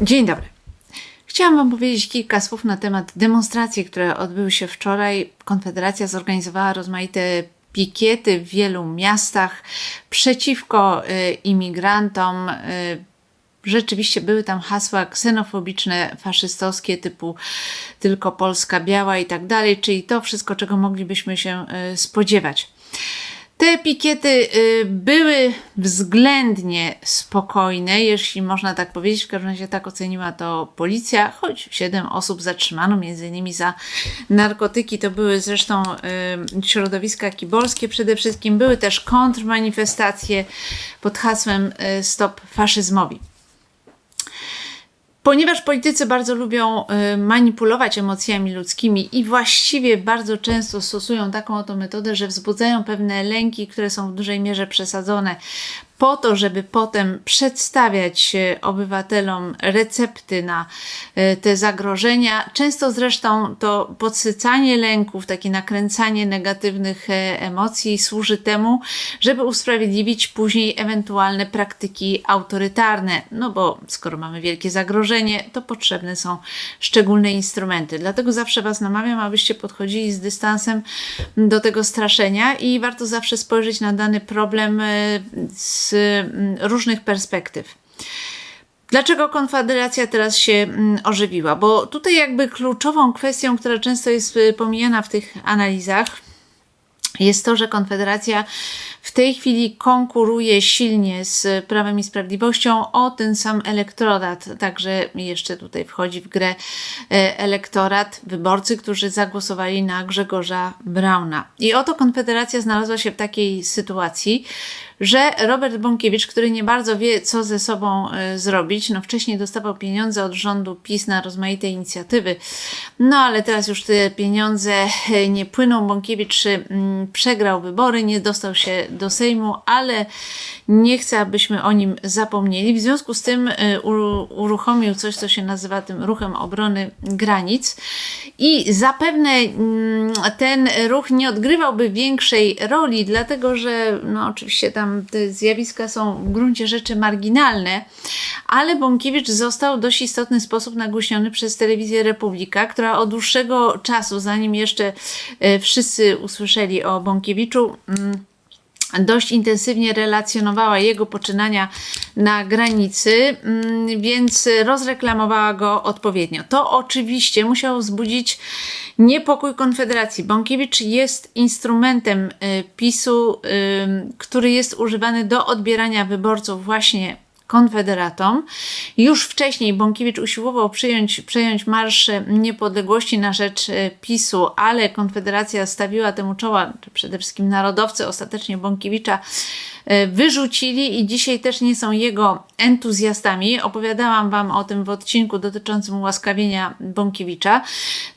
Dzień dobry. Chciałam Wam powiedzieć kilka słów na temat demonstracji, które odbyły się wczoraj. Konfederacja zorganizowała rozmaite pikiety w wielu miastach przeciwko y, imigrantom. Y, rzeczywiście były tam hasła ksenofobiczne, faszystowskie, typu tylko Polska biała i tak dalej, czyli to wszystko, czego moglibyśmy się y, spodziewać. Te pikiety y, były względnie spokojne, jeśli można tak powiedzieć. W każdym razie tak oceniła to policja, choć siedem osób zatrzymano, między innymi za narkotyki. To były zresztą y, środowiska kibolskie przede wszystkim. Były też kontrmanifestacje pod hasłem y, Stop faszyzmowi. Ponieważ politycy bardzo lubią y, manipulować emocjami ludzkimi i właściwie bardzo często stosują taką oto metodę, że wzbudzają pewne lęki, które są w dużej mierze przesadzone, po to, żeby potem przedstawiać obywatelom recepty na e, te zagrożenia. Często zresztą to podsycanie lęków, takie nakręcanie negatywnych e, emocji służy temu, żeby usprawiedliwić później ewentualne praktyki autorytarne. No bo skoro mamy wielkie zagrożenie, to potrzebne są szczególne instrumenty. Dlatego zawsze Was namawiam, abyście podchodzili z dystansem do tego straszenia i warto zawsze spojrzeć na dany problem e, z mm, różnych perspektyw. Dlaczego Konfederacja teraz się mm, ożywiła? Bo tutaj jakby kluczową kwestią, która często jest y, pomijana w tych analizach, jest to, że Konfederacja w tej chwili konkuruje silnie z Prawem i Sprawiedliwością o ten sam elektorat. Także jeszcze tutaj wchodzi w grę e, elektorat, wyborcy, którzy zagłosowali na Grzegorza Brauna. I oto Konfederacja znalazła się w takiej sytuacji, że Robert Bąkiewicz, który nie bardzo wie, co ze sobą e, zrobić, no wcześniej dostawał pieniądze od rządu PiS na rozmaite inicjatywy, no ale teraz już te pieniądze e, nie płyną. Bąkiewicz przegrał wybory, nie dostał się do Sejmu, ale nie chcę, abyśmy o nim zapomnieli. W związku z tym e, uruchomił coś, co się nazywa tym ruchem obrony granic i zapewne ten ruch nie odgrywałby większej roli, dlatego że no oczywiście tam tam te zjawiska są w gruncie rzeczy marginalne, ale Bąkiewicz został w dość istotny sposób nagłośniony przez telewizję Republika, która od dłuższego czasu, zanim jeszcze e, wszyscy usłyszeli o Bąkiewiczu, mm, dość intensywnie relacjonowała jego poczynania na granicy, mm, więc rozreklamowała go odpowiednio. To oczywiście musiało wzbudzić niepokój Konfederacji. Bąkiewicz jest instrumentem y, PiSu, który jest używany do odbierania wyborców właśnie konfederatom. Już wcześniej Bąkiewicz usiłował przyjąć, przejąć Marsz Niepodległości na rzecz e, PiSu, ale Konfederacja stawiła temu czoła, przede wszystkim narodowcy, ostatecznie Bąkiewicza wyrzucili i dzisiaj też nie są jego entuzjastami. Opowiadałam Wam o tym w odcinku dotyczącym ułaskawienia Bąkiewicza.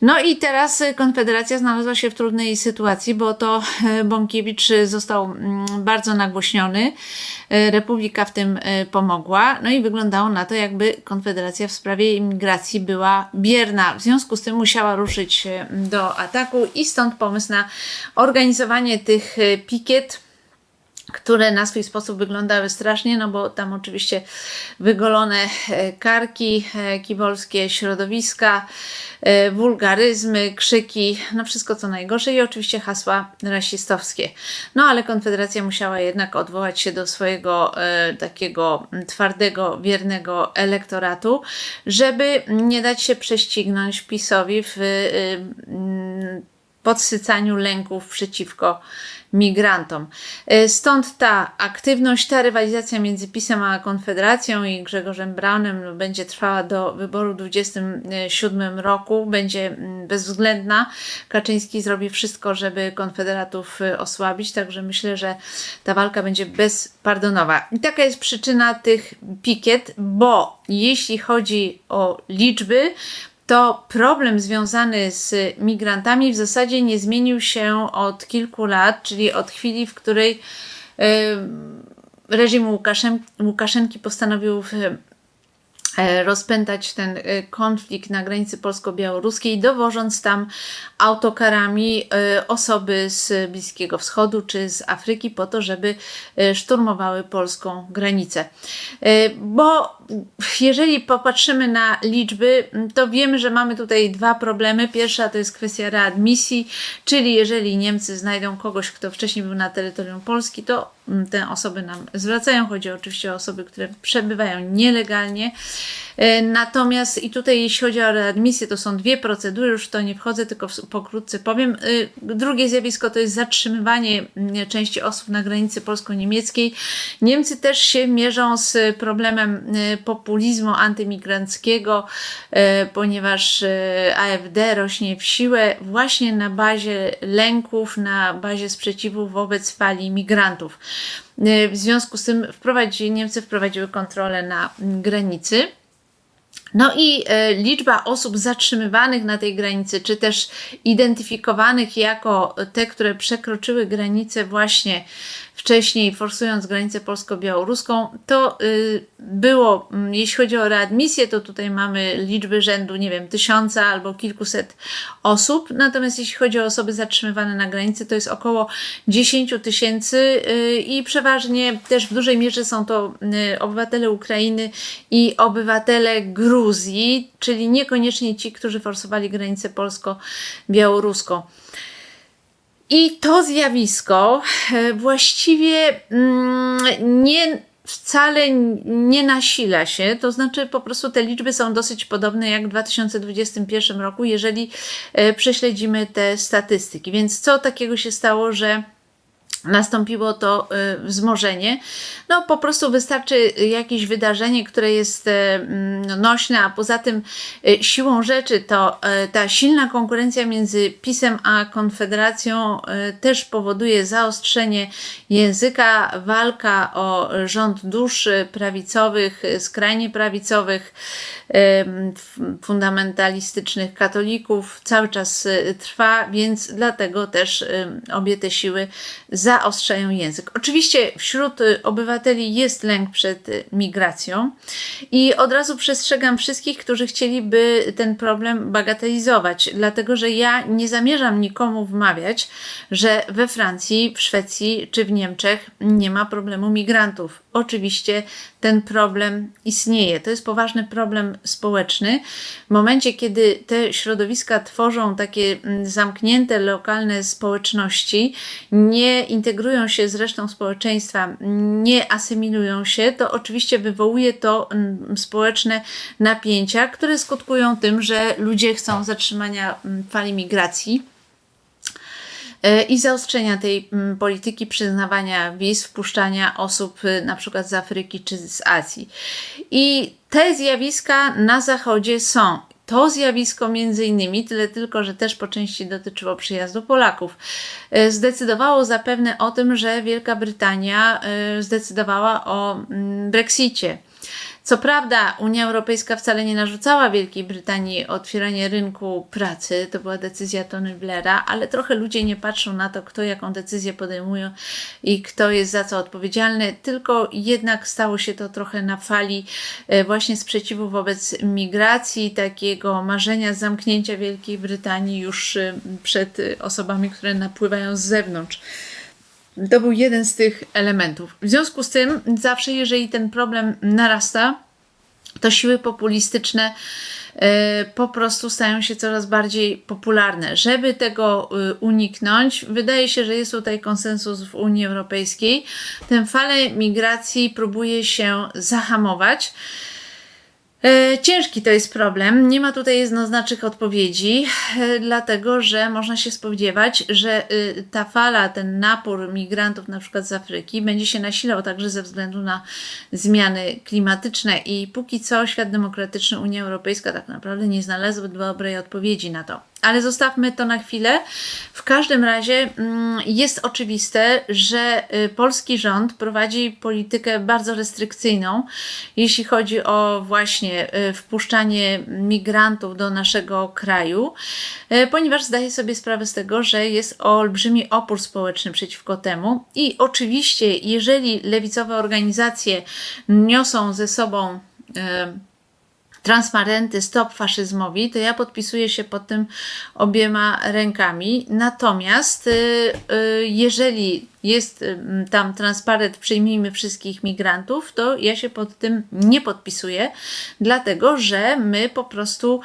No i teraz Konfederacja znalazła się w trudnej sytuacji, bo to e, Bąkiewicz został mm, bardzo nagłośniony. E, Republika w tym pomogła. No i wyglądało na to, jakby Konfederacja w sprawie imigracji była bierna. W związku z tym musiała ruszyć do ataku i stąd pomysł na organizowanie tych pikiet które na swój sposób wyglądały strasznie, no bo tam oczywiście wygolone e, karki e, kibolskie, środowiska, e, wulgaryzmy, krzyki, no wszystko co najgorsze i oczywiście hasła rasistowskie. No ale Konfederacja musiała jednak odwołać się do swojego takiego twardego, wiernego elektoratu, żeby nie dać się prześcignąć PiSowi w podsycaniu lęków przeciwko migrantom. E, stąd ta aktywność, ta rywalizacja między PiSem a Konfederacją i Grzegorzem Braunem będzie trwała do wyboru w 2027 roku, będzie mm, bezwzględna. Kaczyński zrobi wszystko, żeby konfederatów e, osłabić, także myślę, że ta walka będzie bezpardonowa. I taka jest przyczyna tych pikiet, bo jeśli chodzi o liczby, to problem związany z migrantami w zasadzie nie zmienił się od kilku lat, czyli od chwili, w której reżim Łukaszenki postanowił e, rozpętać ten e, konflikt na granicy polsko-białoruskiej, dowożąc tam autokarami e, osoby z Bliskiego Wschodu czy z Afryki po to, żeby szturmowały polską granicę. Bo jeżeli popatrzymy na liczby, to wiemy, że mamy tutaj dwa problemy. Pierwsza to jest kwestia readmisji, czyli jeżeli Niemcy znajdą kogoś, kto wcześniej był na terytorium Polski, to mm, te osoby nam zwracają. Chodzi oczywiście o osoby, które przebywają nielegalnie. E, natomiast i tutaj jeśli chodzi o readmisję, to są dwie procedury, już w to nie wchodzę, tylko pokrótce powiem. E, drugie zjawisko to jest zatrzymywanie mm, części osób na granicy polsko-niemieckiej. Niemcy też się mierzą z problemem e, populizmu antymigranckiego, ponieważ AfD rośnie w siłę właśnie na bazie lęków, na bazie sprzeciwu wobec fali migrantów. W związku z tym wprowadzi, Niemcy wprowadziły kontrolę na granicy. No i e, liczba osób zatrzymywanych na tej granicy, czy też identyfikowanych jako te, które przekroczyły granicę właśnie wcześniej, forsując granicę polsko-białoruską, to y, było, mm, jeśli chodzi o readmisję, to tutaj mamy liczby rzędu, nie wiem, tysiąca albo kilkuset osób. Natomiast jeśli chodzi o osoby zatrzymywane na granicy, to jest około 10 tysięcy y, i przeważnie też w dużej mierze są to y, obywatele Ukrainy i obywatele Gruzji, czyli niekoniecznie ci, którzy forsowali granicę polsko-białoruską. I to zjawisko e, właściwie mm, nie wcale nie nasila się, to znaczy po prostu te liczby są dosyć podobne jak w 2021 roku, jeżeli e, prześledzimy te statystyki. Więc co takiego się stało, że nastąpiło to y, wzmożenie. No po prostu wystarczy jakieś wydarzenie, które jest y, mm, nośne, a poza tym y, siłą rzeczy to ta silna konkurencja między PiSem a Konfederacją też powoduje zaostrzenie języka, walka o rząd dusz prawicowych, skrajnie prawicowych, fundamentalistycznych katolików cały czas trwa, więc dlatego też obie te siły za zaostrzają język. Oczywiście wśród y, obywateli jest lęk przed y, migracją i od razu przestrzegam wszystkich, którzy chcieliby ten problem bagatelizować, dlatego że ja nie zamierzam nikomu wmawiać, że we Francji, w Szwecji czy w Niemczech nie ma problemu migrantów. Oczywiście ten problem istnieje. To jest poważny problem społeczny. W momencie, kiedy te środowiska tworzą takie mm, zamknięte, lokalne społeczności, nie integrują się z resztą społeczeństwa, nie asymilują się, to oczywiście wywołuje to mm, społeczne napięcia, które skutkują tym, że ludzie chcą zatrzymania mm, fali migracji i zaostrzenia tej mm, polityki przyznawania wiz, wpuszczania osób y, na przykład z Afryki czy z Azji. I te zjawiska na Zachodzie są to zjawisko między innymi, tyle tylko, że też po części dotyczyło przyjazdu Polaków, e, zdecydowało zapewne o tym, że Wielka Brytania e, zdecydowała o mm, Brexicie. Co prawda, Unia Europejska wcale nie narzucała Wielkiej Brytanii otwieranie rynku pracy, to była decyzja Tony Blaira, ale trochę ludzie nie patrzą na to, kto jaką decyzję podejmuje i kto jest za co odpowiedzialny, tylko jednak stało się to trochę na fali e, właśnie sprzeciwu wobec migracji, takiego marzenia zamknięcia Wielkiej Brytanii już e, przed osobami, które napływają z zewnątrz. To był jeden z tych elementów. W związku z tym, zawsze jeżeli ten problem narasta, to siły populistyczne e, po prostu stają się coraz bardziej popularne. Żeby tego e, uniknąć, wydaje się, że jest tutaj konsensus w Unii Europejskiej. Tę falę migracji próbuje się zahamować. E, ciężki to jest problem. Nie ma tutaj jednoznacznych odpowiedzi, e, dlatego że można się spodziewać, że e, ta fala, ten napór migrantów, na przykład z Afryki, będzie się nasilał także ze względu na zmiany klimatyczne. I póki co świat demokratyczny, Unia Europejska tak naprawdę nie znalazły dobrej odpowiedzi na to. Ale zostawmy to na chwilę. W każdym razie mm, jest oczywiste, że y, polski rząd prowadzi politykę bardzo restrykcyjną, jeśli chodzi o właśnie y, wpuszczanie migrantów do naszego kraju, y, ponieważ zdaje sobie sprawę z tego, że jest olbrzymi opór społeczny przeciwko temu. I oczywiście, jeżeli lewicowe organizacje niosą ze sobą transparenty Stop Faszyzmowi, to ja podpisuję się pod tym obiema rękami. Natomiast y, y, jeżeli jest y, tam transparent przyjmijmy wszystkich migrantów, to ja się pod tym nie podpisuję, dlatego że my po prostu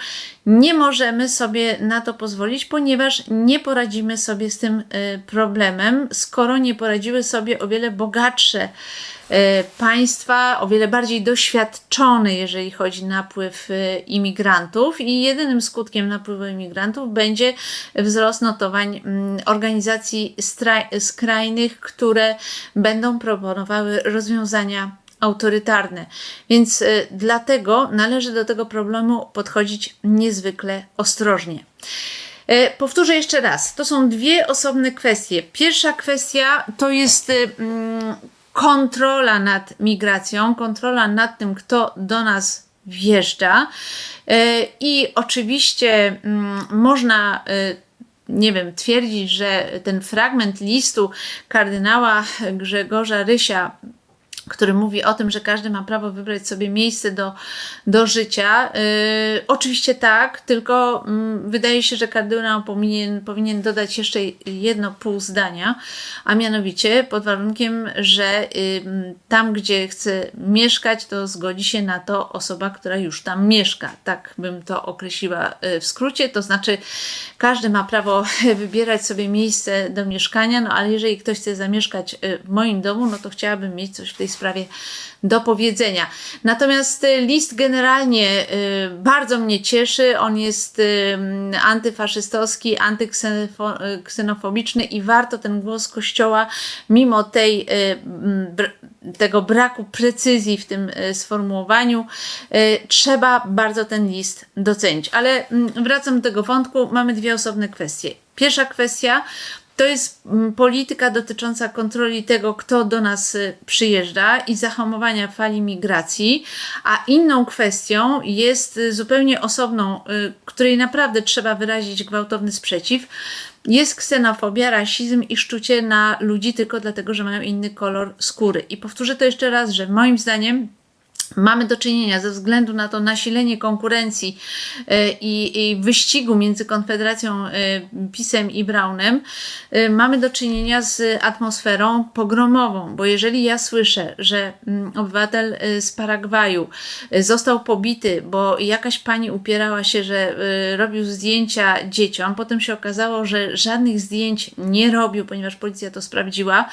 nie możemy sobie na to pozwolić, ponieważ nie poradzimy sobie z tym problemem, skoro nie poradziły sobie o wiele bogatsze państwa o wiele bardziej doświadczony, jeżeli chodzi o napływ e, imigrantów, i jedynym skutkiem napływu imigrantów będzie wzrost notowań mm, organizacji skrajnych, które będą proponowały rozwiązania autorytarne. Więc e, dlatego należy do tego problemu podchodzić niezwykle ostrożnie. Powtórzę jeszcze raz, to są dwie osobne kwestie. Pierwsza kwestia to jest mm, kontrola nad migracją, kontrola nad tym, kto do nas wjeżdża. E, I oczywiście mm, można e, nie wiem, twierdzić, że ten fragment listu kardynała Grzegorza Rysia który mówi o tym, że każdy ma prawo wybrać sobie miejsce do, do życia. Yy, oczywiście tak, tylko yy, wydaje się, że kardynał powinien, powinien dodać jeszcze jedno pół zdania, a mianowicie pod warunkiem, że yy, tam, gdzie chce mieszkać, to zgodzi się na to osoba, która już tam mieszka. Tak bym to określiła y, w skrócie, to znaczy każdy ma prawo wybierać sobie miejsce do mieszkania, no ale jeżeli ktoś chce zamieszkać y, w moim domu, no to chciałabym mieć coś w tej sprawie do powiedzenia. Natomiast y, list generalnie y, bardzo mnie cieszy. On jest y, antyfaszystowski, antyksynofobiczny i warto ten głos Kościoła, mimo tej, tego braku precyzji w tym sformułowaniu, trzeba bardzo ten list docenić. Ale wracam do tego wątku. Mamy dwie osobne kwestie. Pierwsza kwestia to jest mm, polityka dotycząca kontroli tego, kto do nas y, przyjeżdża i zahamowania fali migracji, a inną kwestią jest y, zupełnie osobną, y, której naprawdę trzeba wyrazić gwałtowny sprzeciw. Jest ksenofobia, rasizm i szczucie na ludzi tylko dlatego, że mają inny kolor skóry. I powtórzę to jeszcze raz, że moim zdaniem mamy do czynienia ze względu na to nasilenie konkurencji e, i, wyścigu między Konfederacją e, PiSem i Brownem, e, mamy do czynienia z atmosferą pogromową, bo jeżeli ja słyszę, że mm, obywatel z Paragwaju został pobity, bo jakaś pani upierała się, że robił zdjęcia dzieciom, potem się okazało, że żadnych zdjęć nie robił, ponieważ policja to sprawdziła,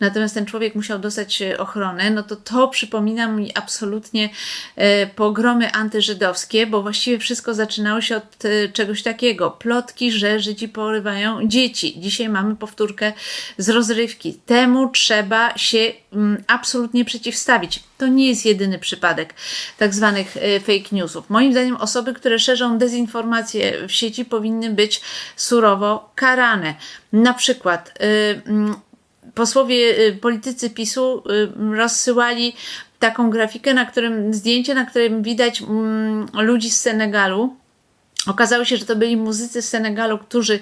natomiast ten człowiek musiał dostać ochronę, no to to przypomina mi absolutnie absolutnie e, pogromy antyżydowskie, bo właściwie wszystko zaczynało się od e, czegoś takiego. Plotki, że Żydzi porywają dzieci. Dzisiaj mamy powtórkę z rozrywki. Temu trzeba się mm, absolutnie przeciwstawić. To nie jest jedyny przypadek tak zwanych e, fake newsów. Moim zdaniem osoby, które szerzą dezinformację w sieci powinny być surowo karane. Na przykład mm, posłowie, politycy PiSu rozsyłali taką grafikę, na którym zdjęcie, na którym widać mm, ludzi z Senegalu Okazało się, że to byli muzycy z Senegalu, którzy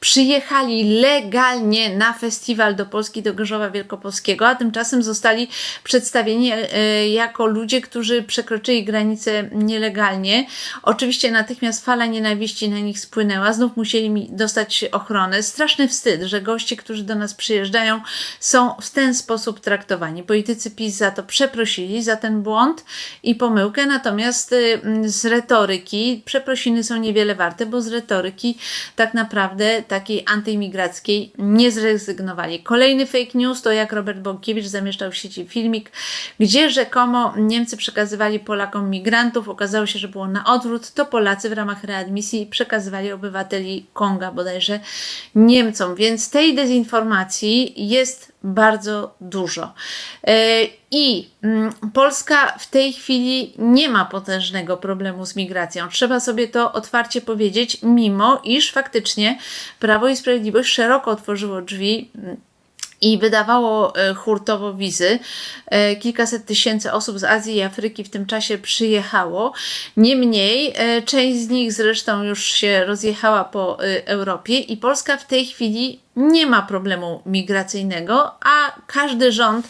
przyjechali legalnie na festiwal do Polski, do Gorzowa Wielkopolskiego, a tymczasem zostali przedstawieni e, jako ludzie, którzy przekroczyli granicę nielegalnie. Oczywiście natychmiast fala nienawiści na nich spłynęła, znów musieli dostać ochronę. Straszny wstyd, że goście, którzy do nas przyjeżdżają, są w ten sposób traktowani. Politycy PiS za to przeprosili, za ten błąd i pomyłkę, natomiast z retoryki przeprosiny są niewiele warte, bo z retoryki tak naprawdę takiej antyimigrackiej nie zrezygnowali. Kolejny fake news to jak Robert Bąkiewicz zamieszczał w sieci filmik, gdzie rzekomo Niemcy przekazywali Polakom migrantów. Okazało się, że było na odwrót. To Polacy w ramach readmisji przekazywali obywateli Konga bodajże Niemcom. Więc tej dezinformacji jest bardzo dużo. E, I mm, Polska w tej chwili nie ma potężnego problemu z migracją. Trzeba sobie to otwarcie powiedzieć, mimo iż faktycznie Prawo i Sprawiedliwość szeroko otworzyło drzwi mm, i wydawało e, hurtowo wizy. E, kilkaset tysięcy osób z Azji i Afryki w tym czasie przyjechało. Niemniej, część z nich zresztą już się rozjechała po Europie i Polska w tej chwili nie ma problemu migracyjnego, a każdy rząd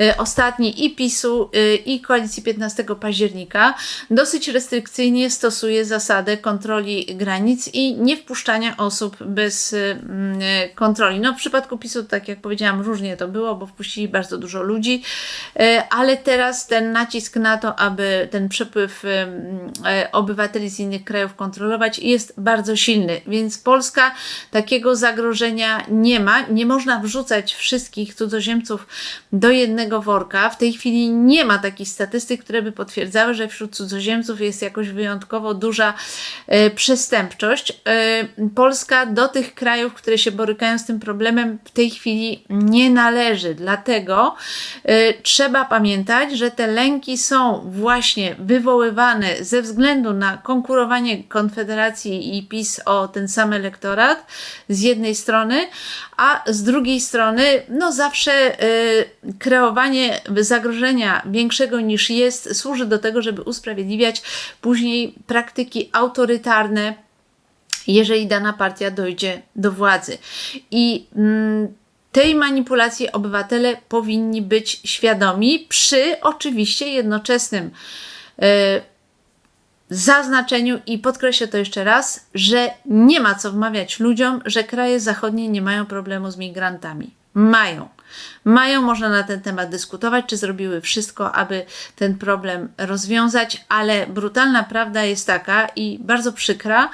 y, ostatni i PiSu, y, i koalicji 15 października dosyć restrykcyjnie stosuje zasadę kontroli granic i nie wpuszczania osób bez y, mm, kontroli. No w przypadku PiSu, tak jak powiedziałam, różnie to było, bo wpuścili bardzo dużo ludzi, ale teraz ten nacisk na to, aby ten przepływ obywateli z innych krajów kontrolować jest bardzo silny, więc Polska takiego zagrożenia nie ma. Nie można wrzucać wszystkich cudzoziemców do jednego worka. W tej chwili nie ma takich statystyk, które by potwierdzały, że wśród cudzoziemców jest jakoś wyjątkowo duża e, przestępczość. E, Polska do tych krajów, które się borykają z tym problemem, w tej chwili nie należy. Dlatego e, trzeba pamiętać, że te lęki są właśnie wywoływane ze względu na konkurowanie Konfederacji i PiS o ten sam elektorat z jednej strony, a z drugiej strony, no zawsze y, kreowanie zagrożenia większego niż jest służy do tego, żeby usprawiedliwiać później praktyki autorytarne, jeżeli dana partia dojdzie do władzy. I mm, tej manipulacji obywatele powinni być świadomi przy oczywiście jednoczesnym y, zaznaczeniu i podkreślę to jeszcze raz, że nie ma co wmawiać ludziom, że kraje zachodnie nie mają problemu z migrantami. Mają. Mają, można na ten temat dyskutować, czy zrobiły wszystko, aby ten problem rozwiązać, ale brutalna prawda jest taka i bardzo przykra,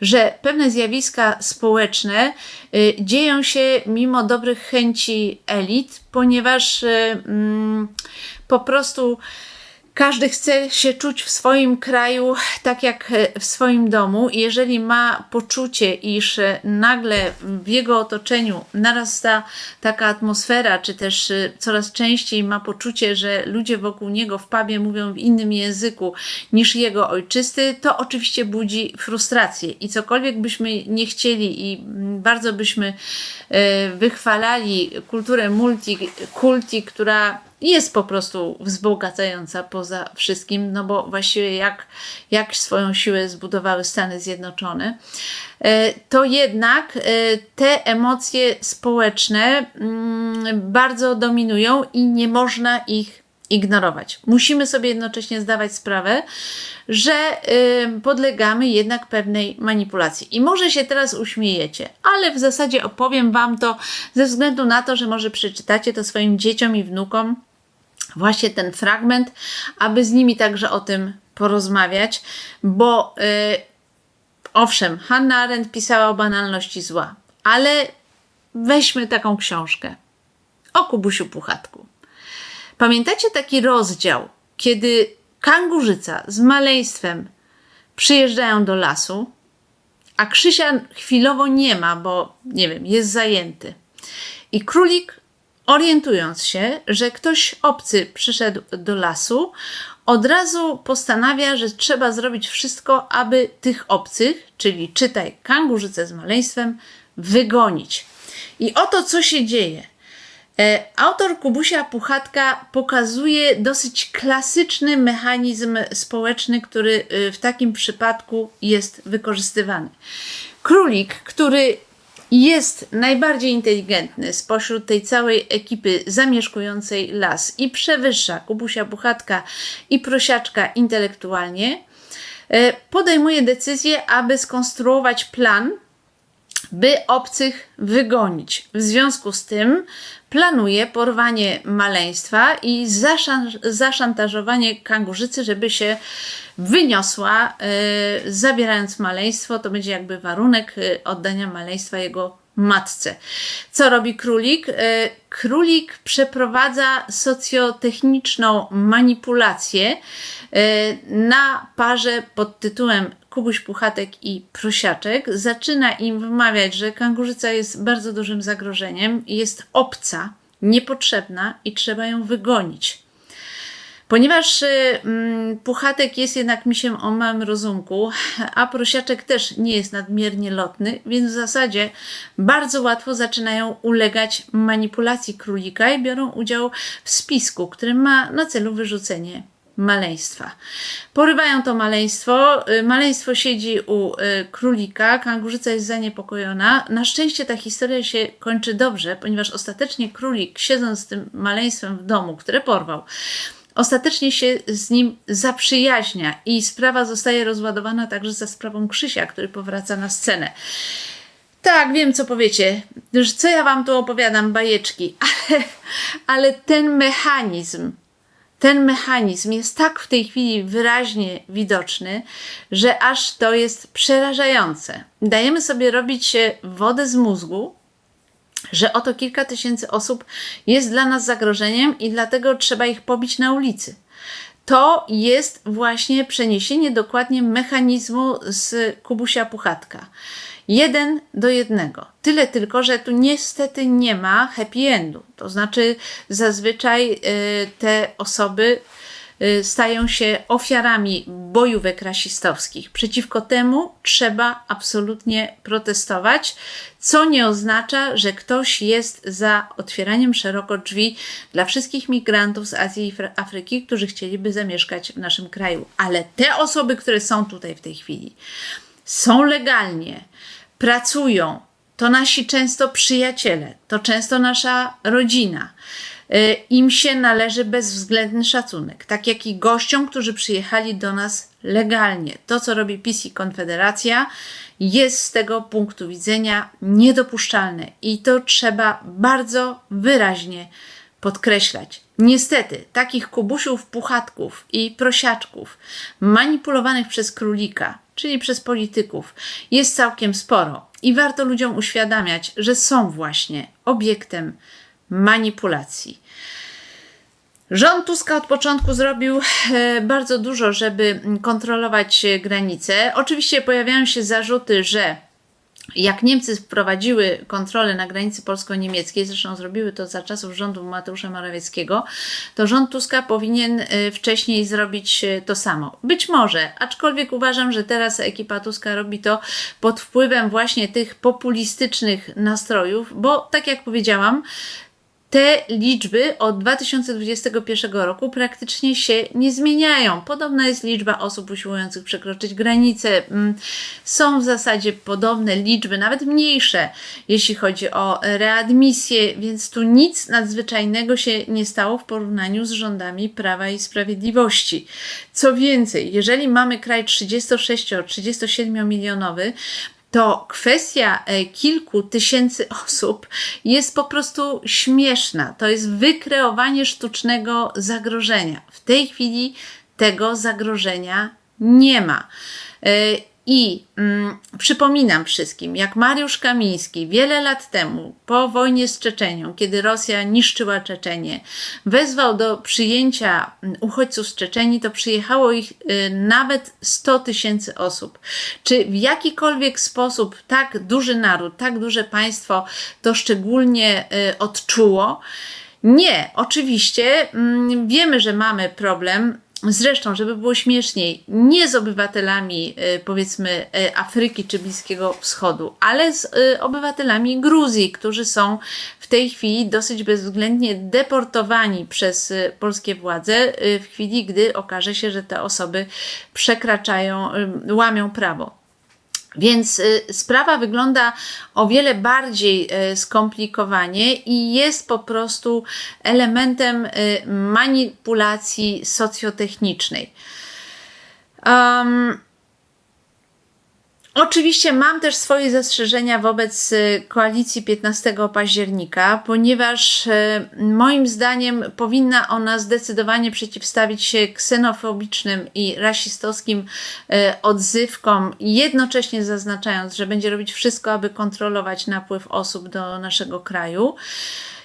że pewne zjawiska społeczne y, dzieją się mimo dobrych chęci elit, ponieważ y, mm, po prostu każdy chce się czuć w swoim kraju tak jak e, w swoim domu. I jeżeli ma poczucie, iż e, nagle w jego otoczeniu narasta taka atmosfera, czy też e, coraz częściej ma poczucie, że ludzie wokół niego w pubie mówią w innym języku niż jego ojczysty, to oczywiście budzi frustrację. I cokolwiek byśmy nie chcieli i bardzo byśmy wychwalali kulturę multikulti, która jest po prostu wzbogacająca poza wszystkim, no bo właściwie jak, jak swoją siłę zbudowały Stany Zjednoczone, e, to jednak e, te emocje społeczne mm, bardzo dominują i nie można ich ignorować. Musimy sobie jednocześnie zdawać sprawę, że y, podlegamy jednak pewnej manipulacji. I może się teraz uśmiejecie, ale w zasadzie opowiem Wam to ze względu na to, że może przeczytacie to swoim dzieciom i wnukom właśnie ten fragment, aby z nimi także o tym porozmawiać, bo yy, owszem, Hannah Arendt pisała o banalności zła, ale weźmy taką książkę o Kubusiu Puchatku. Pamiętacie taki rozdział, kiedy kangurzyca z maleństwem przyjeżdżają do lasu, a Krzysia chwilowo nie ma, bo nie wiem, jest zajęty. I królik orientując się, że ktoś obcy przyszedł do lasu, od razu postanawia, że trzeba zrobić wszystko, aby tych obcych, czyli czytaj kangurzycę z maleństwem, wygonić. I oto co się dzieje. E, autor Kubusia Puchatka pokazuje dosyć klasyczny mechanizm społeczny, który e, w takim przypadku jest wykorzystywany. Królik, który jest najbardziej inteligentny spośród tej całej ekipy zamieszkującej las i przewyższa Kubusia Buchatka i Prosiaczka intelektualnie, e, podejmuje decyzję, aby skonstruować plan, by obcych wygonić. W związku z tym planuje porwanie maleństwa i zaszantażowanie kangurzycy, żeby się wyniosła, y, zabierając maleństwo. To będzie jakby warunek y, oddania maleństwa jego matce. Co robi królik? Y, królik przeprowadza socjotechniczną manipulację na parze pod tytułem Kubuś Puchatek i Prosiaczek. Zaczyna im wmawiać, że kangurzyca jest bardzo dużym zagrożeniem, jest obca, niepotrzebna i trzeba ją wygonić. Ponieważ y, mm, Puchatek jest jednak misiem o małym rozumku, a Prosiaczek też nie jest nadmiernie lotny, więc w zasadzie bardzo łatwo zaczynają ulegać manipulacji królika i biorą udział w spisku, który ma na celu wyrzucenie maleństwa. Porywają to maleństwo. Y, maleństwo siedzi u y, królika, kangurzyca jest zaniepokojona. Na szczęście ta historia się kończy dobrze, ponieważ ostatecznie królik, siedząc z tym maleństwem w domu, które porwał, ostatecznie się z nim zaprzyjaźnia i sprawa zostaje rozładowana także za sprawą Krzysia, który powraca na scenę. Tak, wiem co powiecie, że co ja wam tu opowiadam, bajeczki, ale, ale ten mechanizm, ten mechanizm jest tak w tej chwili wyraźnie widoczny, że aż to jest przerażające. Dajemy sobie robić wodę z mózgu, że oto kilka tysięcy osób jest dla nas zagrożeniem i dlatego trzeba ich pobić na ulicy. To jest właśnie przeniesienie dokładnie mechanizmu z Kubusia Puchatka. Jeden do jednego. Tyle tylko, że tu niestety nie ma happy endu. To znaczy, zazwyczaj y, te osoby y, stają się ofiarami bojówek rasistowskich. Przeciwko temu trzeba absolutnie protestować, co nie oznacza, że ktoś jest za otwieraniem szeroko drzwi dla wszystkich migrantów z Azji i Afryki, którzy chcieliby zamieszkać w naszym kraju. Ale te osoby, które są tutaj w tej chwili, są legalnie, pracują, to nasi często przyjaciele, to często nasza rodzina. Y, Im się należy bezwzględny szacunek, tak jak i gościom, którzy przyjechali do nas legalnie. To, co robi PiS i Konfederacja, jest z tego punktu widzenia niedopuszczalne i to trzeba bardzo wyraźnie podkreślać. Niestety, takich kubusiów, puchatków i prosiaczków manipulowanych przez królika, czyli przez polityków, jest całkiem sporo i warto ludziom uświadamiać, że są właśnie obiektem manipulacji. Rząd Tuska od początku zrobił e, bardzo dużo, żeby kontrolować granice. Oczywiście pojawiają się zarzuty, że jak Niemcy wprowadziły kontrolę na granicy polsko-niemieckiej, zresztą zrobiły to za czasów rządu Mateusza Morawieckiego, to rząd Tuska powinien y, wcześniej zrobić y, to samo. Być może, aczkolwiek uważam, że teraz ekipa Tuska robi to pod wpływem właśnie tych populistycznych nastrojów, bo tak jak powiedziałam, te liczby od 2021 roku praktycznie się nie zmieniają. Podobna jest liczba osób usiłujących przekroczyć granicę. Mm, są w zasadzie podobne liczby, nawet mniejsze, jeśli chodzi o readmisję, więc tu nic nadzwyczajnego się nie stało w porównaniu z rządami Prawa i Sprawiedliwości. Co więcej, jeżeli mamy kraj 36-37 milionowy, to kwestia e, kilku tysięcy osób jest po prostu śmieszna. To jest wykreowanie sztucznego zagrożenia. W tej chwili tego zagrożenia nie ma. I mm, przypominam wszystkim, jak Mariusz Kamiński wiele lat temu, po wojnie z Czeczenią, kiedy Rosja niszczyła Czeczenię, wezwał do przyjęcia mm, uchodźców z Czeczeni, to przyjechało ich y, nawet 100 tysięcy osób. Czy w jakikolwiek sposób tak duży naród, tak duże państwo to szczególnie y, odczuło? Nie, oczywiście mm, wiemy, że mamy problem Zresztą, żeby było śmieszniej, nie z obywatelami y, powiedzmy y, Afryki czy Bliskiego Wschodu, ale z y, obywatelami Gruzji, którzy są w tej chwili dosyć bezwzględnie deportowani przez polskie władze w chwili, gdy okaże się, że te osoby przekraczają, łamią prawo. Więc y, sprawa wygląda o wiele bardziej y, skomplikowanie i jest po prostu elementem y, manipulacji socjotechnicznej. Um, Oczywiście mam też swoje zastrzeżenia wobec y, koalicji 15 października, ponieważ y, moim zdaniem powinna ona zdecydowanie przeciwstawić się ksenofobicznym i rasistowskim y, odzywkom, jednocześnie zaznaczając, że będzie robić wszystko, aby kontrolować napływ osób do naszego kraju.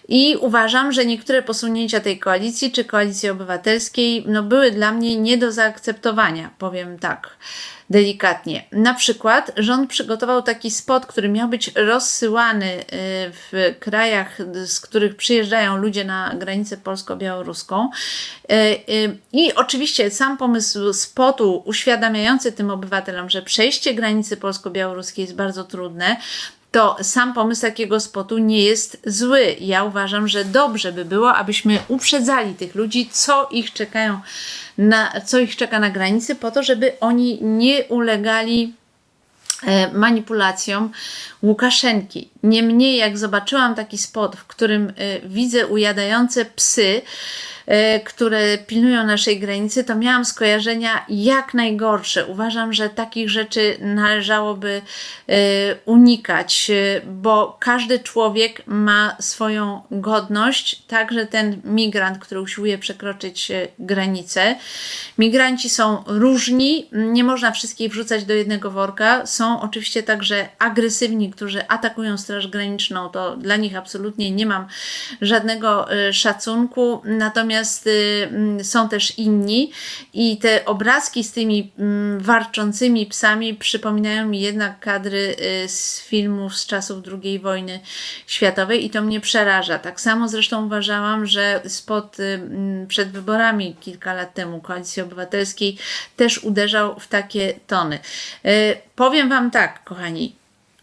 I uważam, że niektóre posunięcia tej koalicji czy koalicji obywatelskiej no, były dla mnie nie do zaakceptowania, powiem tak delikatnie. Na przykład rząd przygotował taki spot, który miał być rozsyłany y, w krajach, z których przyjeżdżają ludzie na granicę polsko-białoruską. Y, y, I oczywiście sam pomysł spotu uświadamiający tym obywatelom, że przejście granicy polsko-białoruskiej jest bardzo trudne, to sam pomysł takiego spotu nie jest zły. Ja uważam, że dobrze by było, abyśmy uprzedzali tych ludzi, co ich czekają na, co ich czeka na granicy, po to, żeby oni nie ulegali e, manipulacjom Łukaszenki. Niemniej, jak zobaczyłam taki spot, w którym e, widzę ujadające psy, które pilnują naszej granicy, to miałam skojarzenia jak najgorsze. Uważam, że takich rzeczy należałoby e, unikać, e, bo każdy człowiek ma swoją godność, także ten migrant, który usiłuje przekroczyć e, granicę. Migranci są różni, nie można wszystkich wrzucać do jednego worka. Są oczywiście także agresywni, którzy atakują Straż Graniczną, to dla nich absolutnie nie mam żadnego e, szacunku. Natomiast y, mm, są też inni i te obrazki z tymi mm, warczącymi psami przypominają mi jednak kadry y, z filmów z czasów II wojny światowej i to mnie przeraża. Tak samo zresztą uważałam, że spot y, mm, przed wyborami kilka lat temu Koalicji Obywatelskiej też uderzał w takie tony. Powiem Wam tak, kochani,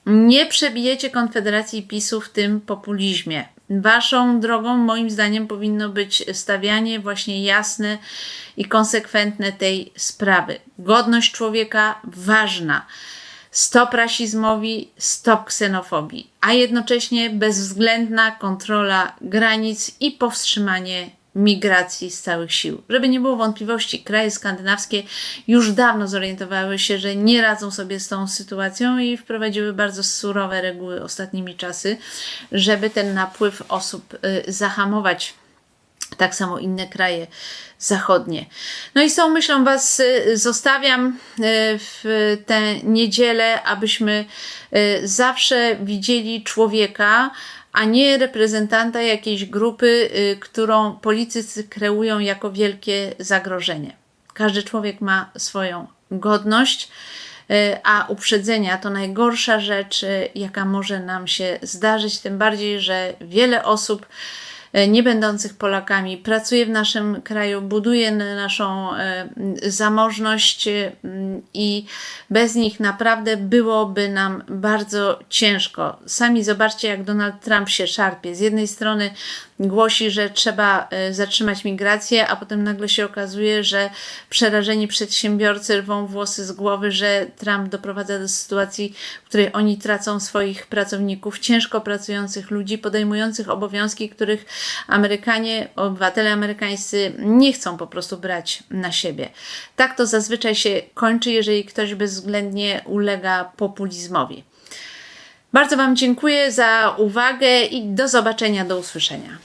nie przebijecie Konfederacji PiSu w tym populizmie. Waszą drogą, moim zdaniem, powinno być stawianie właśnie jasne i konsekwentne tej sprawy. Godność człowieka ważna. Stop rasizmowi, stop ksenofobii, a jednocześnie bezwzględna kontrola granic i powstrzymanie migracji z całych sił. Żeby nie było wątpliwości, kraje skandynawskie już dawno zorientowały się, że nie radzą sobie z tą sytuacją i wprowadziły bardzo surowe reguły ostatnimi czasy, żeby ten napływ osób y, zahamować tak samo inne kraje zachodnie. No i tą myślą Was y, zostawiam y, w tę niedzielę, abyśmy zawsze widzieli człowieka, a nie reprezentanta jakiejś grupy, którą politycy kreują jako wielkie zagrożenie. Każdy człowiek ma swoją godność, a uprzedzenia to najgorsza rzecz, jaka może nam się zdarzyć, tym bardziej, że wiele osób nie będących Polakami pracuje w naszym kraju, buduje naszą e, zamożność e, i bez nich naprawdę byłoby nam bardzo ciężko. Sami zobaczcie, jak Donald Trump się szarpie. Z jednej strony głosi, że trzeba zatrzymać migrację, a potem nagle się okazuje, że przerażeni przedsiębiorcy rwą włosy z głowy, że Trump doprowadza do sytuacji, w której oni tracą swoich pracowników, ciężko pracujących ludzi, podejmujących obowiązki, których Amerykanie, obywatele amerykańscy nie chcą po prostu brać na siebie. Tak to zazwyczaj się kończy, jeżeli ktoś bezwzględnie ulega populizmowi. Bardzo Wam dziękuję za uwagę i do zobaczenia, do usłyszenia.